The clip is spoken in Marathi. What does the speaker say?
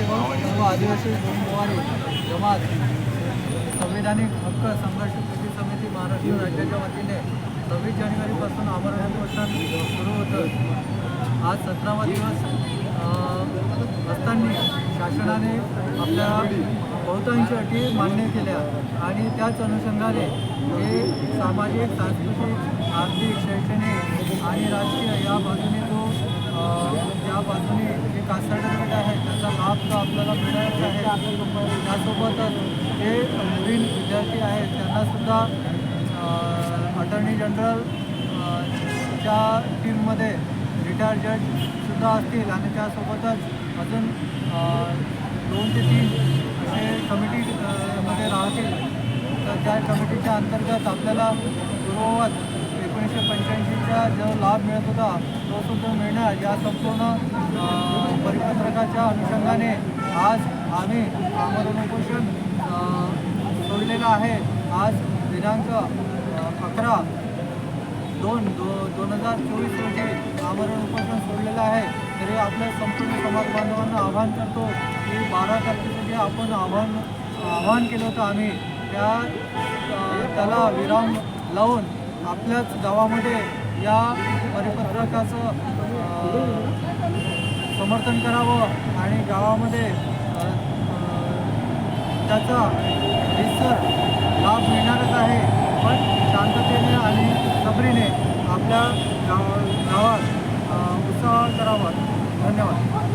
समाजसेवक सर्व आदिवासी गोंडवारी जमात संविधानिक हक्क संघर्ष कृती समिती महाराष्ट्र राज्याच्या वतीने सव्वीस जानेवारीपासून आमरण उपोषण सुरू होतं. आज सतरावा दिवस असताना शासनाने आपल्या बहुतांशी अटी मान्य केल्या आणि त्याच अनुषंगाने हे सामाजिक सांस्कृतिक आर्थिक शैक्षणिक आणि राजकीय या बाजूने जो त्या या बाजूने जे कासड लाभ आपल्याला मिळायचा आहे. त्यासोबतच हे नवीन विद्यार्थी आहेत त्यांनासुद्धा अटर्नी जनरल च्या टीममध्ये रिटायर जजसुद्धा असतील आणि त्यासोबतच अजून दोन ते तीन असे कमिटीमध्ये राहतील. तर त्या कमिटीच्या अंतर्गत आपल्याला पूर्ववत एकोणीसशे पंच्याऐंशीचा जो लाभ मिळत होता तो सुद्धा मिळणार. या संपूर्ण अ, दिवसाच्या अनुषंगाने आज आम्ही आमरण उपोषण सोडलेलं आहे. आज दिनांक अकरा दोन दो दोन हजार चोवीस रोजी आमरण उपोषण सोडलेलं आहे. तरी आपल्या संपूर्ण समाज बांधवांना आवाहन करतो की बारा तारखेसाठी आपण आव्हान आवाहन केलं होतं आम्ही. त्या त्याला विराम लावून आपल्याच गावामध्ये या परिपत्रकाचं समर्थन करावं आणि गावामध्ये त्याचा रिसर लाभ मिळणारच आहे. पण शांततेने आणि सबरीने आपल्या गाव गावात उत्साह करावा. धन्यवाद.